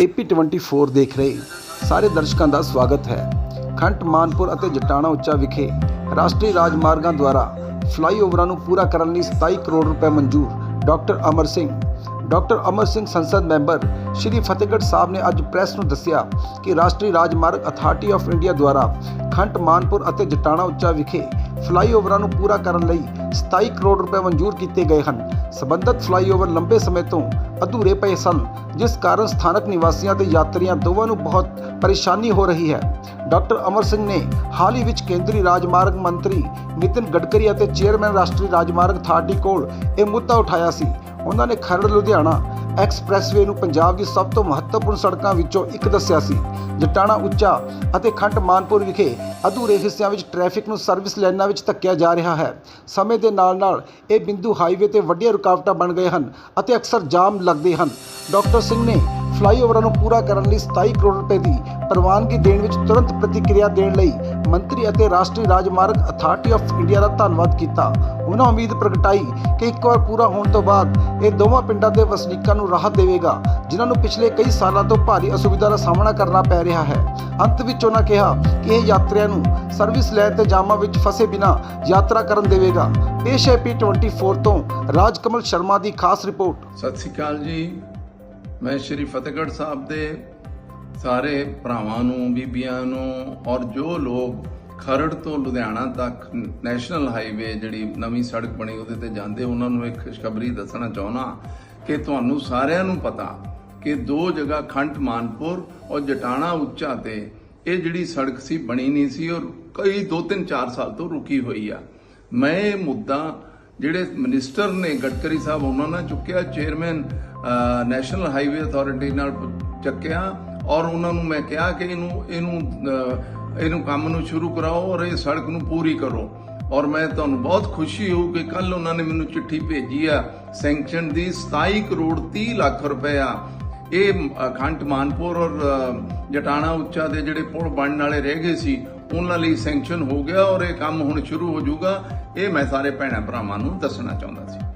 AP24 ਦੇਖ ਰਹੇ ਸਾਰੇ ਦਰਸ਼ਕਾਂ ਦਾ ਸਵਾਗਤ ਹੈ। ਖੰਟ ਮਾਨਪੁਰ ਅਤੇ ਜਟਾਣਾ ਉੱਚਾ ਵਿਖੇ ਰਾਸ਼ਟਰੀ ਰਾਜਮਾਰਗਾਂ ਦੁਆਰਾ ਫਲਾਈਓਵਰਾਂ ਨੂੰ ਪੂਰਾ ਕਰਨ ਲਈ 27 ਕਰੋੜ ਰੁਪਏ ਮਨਜ਼ੂਰ ਡਾਕਟਰ ਅਮਰ ਸਿੰਘ। ਡਾਕਟਰ ਅਮਰ ਸਿੰਘ ਸੰਸਦ ਮੈਂਬਰ ਸ਼੍ਰੀ ਫਤਿਹਗੜ੍ਹ ਸਾਹਿਬ ਨੇ ਅੱਜ ਪ੍ਰੈਸ ਨੂੰ ਦੱਸਿਆ ਕਿ ਰਾਸ਼ਟਰੀ ਰਾਜਮਾਰਗ ਅਥਾਰਟੀ ਆਫ ਇੰਡੀਆ ਦੁਆਰਾ ਖੰਟ ਮਾਨਪੁਰ ਅਤੇ ਜਟਾਣਾ ਉੱਚਾ ਵਿਖੇ ਫਲਾਈਓਵਰਾਂ ਨੂੰ ਪੂਰਾ ਕਰਨ ਲਈ 27 ਕਰੋੜ ਰੁਪਏ ਮਨਜ਼ੂਰ ਕੀਤੇ ਗਏ ਹਨ। ਸਬੰਧਤ ਫਲਾਈਓਵਰ ਲੰਬੇ ਸਮੇਂ ਤੋਂ ਅਧੂਰੇ ਪਏ ਸਨ, ਜਿਸ ਕਾਰਨ ਸਥਾਨਕ ਨਿਵਾਸੀਆਂ ਤੇ ਯਾਤਰੀਆਂ ਦੋਵਾਂ ਨੂੰ ਬਹੁਤ ਪਰੇਸ਼ਾਨੀ ਹੋ ਰਹੀ ਹੈ। ਡਾਕਟਰ ਅਮਰ ਸਿੰਘ ਨੇ ਹਾਲ ਹੀ ਵਿੱਚ ਕੇਂਦਰੀ ਰਾਜਮਾਰਗ ਮੰਤਰੀ ਨਿਤਿਨ ਗਡਕਰੀ ਅਤੇ ਚੇਅਰਮੈਨ ਰਾਸ਼ਟਰੀ ਰਾਜਮਾਰਗ ਅਥਾਰਟੀ ਕੋਲ ਇਹ ਮੁੱਦਾ ਉਠਾਇਆ ਸੀ। ਉਹਨਾਂ ਨੇ ਖਰੜ, ਲੁਧਿਆਣਾ ਐਕਸਪ੍ਰੈਸਵੇ ਨੂੰ ਪੰਜਾਬ ਦੀ ਸਭ ਤੋਂ ਮਹੱਤਵਪੂਰਨ ਸੜਕਾਂ ਵਿੱਚੋਂ ਇੱਕ ਦੱਸਿਆ ਸੀ, ਜਟਾਣਾ ਉੱਚਾ ਅਤੇ ਖੰਡ ਮਾਨਪੁਰ ਵਿਖੇ ਅਧੂਰੇ ਹਿੱਸਿਆਂ ਵਿੱਚ ਟ੍ਰੈਫਿਕ ਨੂੰ ਸਰਵਿਸ ਲਾਈਨਾਂ ਵਿੱਚ ਧੱਕਿਆ ਜਾ ਰਿਹਾ ਹੈ। ਸਮੇਂ ਦੇ ਨਾਲ-ਨਾਲ ਇਹ ਬਿੰਦੂ ਹਾਈਵੇ ਤੇ ਵੱਡੀਆਂ ਰੁਕਾਵਟਾਂ ਬਣ ਗਏ ਹਨ ਅਤੇ ਅਕਸਰ ਜਾਮ ਲੱਗਦੇ ਹਨ। ਡਾਕਟਰ ਸਿੰਘ ਨੇ ਫਲਾਈਓਵਰਾਂ ਨੂੰ ਪੂਰਾ ਕਰਨ ਲਈ 27 ਕਰੋੜ ਰੁਪਏ ਦੀ ਪ੍ਰਵਾਨਗੀ ਦੇਣ ਵਿੱਚ ਤੁਰੰਤ ਪ੍ਰਤੀਕਿਰਿਆ ਦੇਣ ਲਈ ਮੰਤਰੀ ਅਤੇ ਰਾਸ਼ਟਰੀ ਰਾਜਮਾਰਗ ਅਥਾਰਟੀ ਆਫ ਇੰਡੀਆ ਦਾ ਧੰਨਵਾਦ ਕੀਤਾ। ਉਹਨਾਂ ਉਮੀਦ ਪ੍ਰਗਟਾਈ ਕਿ ਇੱਕ ਵਾਰ ਪੂਰਾ ਹੋਣ ਤੋਂ ਬਾਅਦ ਇਹ ਦੋਵਾਂ ਪਿੰਡਾਂ ਦੇ ਵਸਨੀਕਾਂ ਨੂੰ ਰਾਹਤ ਦੇਵੇਗਾ, ਜਿਨ੍ਹਾਂ ਨੂੰ ਪਿਛਲੇ ਕਈ ਸਾਲਾਂ ਤੋਂ ਭਾਰੀ ਅਸੁਵਿਧਾ ਦਾ ਸਾਹਮਣਾ ਕਰਨਾ ਪੈ ਰਿਹਾ ਹੈ। ਅੰਤ ਵਿੱਚ ਉਹਨਾਂ ਕਿਹਾ ਕਿ ਇਹ ਯਾਤਰੀਆਂ ਨੂੰ ਸਰਵਿਸ ਲੈਣ ਤੇ ਜਾਮਾਂ ਵਿੱਚ ਫਸੇ ਬਿਨਾਂ ਯਾਤਰਾ ਕਰਨ ਦੇਵੇਗਾ। ਪੇਸ਼ ਹੈ P24 ਤੋਂ ਰਾਜਕਮਲ ਸ਼ਰਮਾ ਦੀ ਖਾਸ ਰਿਪੋਰਟ। ਸਤਿ ਸ੍ਰੀ ਅਕਾਲ ਜੀ। ਮੈਂ ਸ਼੍ਰੀ ਫਤਿਹਗੜ੍ਹ ਸਾਹਿਬ ਦੇ ਸਾਰੇ ਭਰਾਵਾਂ ਨੂੰ, ਬੀਬੀਆਂ ਨੂੰ ਔਰ ਜੋ ਲੋਕ ਖਰੜ ਤੋਂ ਲੁਧਿਆਣਾ ਤੱਕ ਨੈਸ਼ਨਲ ਹਾਈਵੇ ਜਿਹੜੀ ਨਵੀਂ ਸੜਕ ਬਣੀ ਉਹਦੇ ਤੇ ਜਾਂਦੇ, ਉਹਨਾਂ ਨੂੰ ਇੱਕ ਖੁਸ਼ਖਬਰੀ ਦੱਸਣਾ ਚਾਹੁੰਦਾ ਕਿ ਤੁਹਾਨੂੰ ਸਾਰਿਆਂ ਨੂੰ ਪਤਾ ਕਿ ਦੋ ਜਗ੍ਹਾ ਖੰਡ ਮਾਨਪੁਰ ਔਰ ਜਟਾਣਾ ਉੱਚਾ ਤੇ ਇਹ ਜਿਹੜੀ ਸੜਕ ਸੀ ਬਣੀ ਨਹੀਂ ਸੀ ਔਰ ਕਈ 2-3 4 ਸਾਲ ਤੋਂ ਰੁਕੀ ਹੋਈ ਆ। ਮੈਂ ਇਹ ਮੁੱਦਾ ਜਿਹੜੇ ਮਿਨਿਸਟਰ ਨੇ ਗਡਕਰੀ ਸਾਹਿਬ, ਉਹਨਾਂ ਨਾਲ ਚੁੱਕਿਆ ਚੇਅਰਮੈਨ ਨੈਸ਼ਨਲ ਹਾਈਵੇ ਅਥਾਰਟੀ ਨਾਲ ਚੱਕਿਆ ਔਰ ਉਹਨਾਂ ਨੂੰ ਮੈਂ ਕਿਹਾ ਕਿ ਇਹਨੂੰ ਇਹਨੂੰ ਇਹਨੂੰ ਕੰਮ ਨੂੰ ਸ਼ੁਰੂ ਕਰਾਓ ਔਰ ਇਹ ਸੜਕ ਨੂੰ ਪੂਰੀ ਕਰੋ। ਔਰ ਮੈਂ ਤੁਹਾਨੂੰ ਬਹੁਤ ਖੁਸ਼ੀ ਹੋਊ ਕਿ ਕੱਲ ਉਹਨਾਂ ਨੇ ਮੈਨੂੰ ਚਿੱਠੀ ਭੇਜੀ ਆ ਸੈਂਕਸ਼ਨ ਦੀ 27 ਕਰੋੜ 30 ਲੱਖ ਰੁਪਇਆ ਇਹ ਖੰਡ ਮਾਨਪੁਰ ਔਰ ਜਟਾਣਾ ਉੱਚਾ ਦੇ ਜਿਹੜੇ ਪੁਲ ਬਣਨ ਵਾਲੇ ਰਹਿ ਗਏ ਸੀ, ਉਹਨਾਂ ਲਈ ਸੈਂਕਸ਼ਨ ਹੋ ਗਿਆ ਔਰ ਇਹ ਕੰਮ ਹੁਣ ਸ਼ੁਰੂ ਹੋ ਜਾਊਗਾ। ਇਹ ਮੈਂ ਸਾਰੇ ਭੈਣਾਂ ਭਰਾਵਾਂ ਨੂੰ ਦੱਸਣਾ ਚਾਹੁੰਦਾ ਸੀ।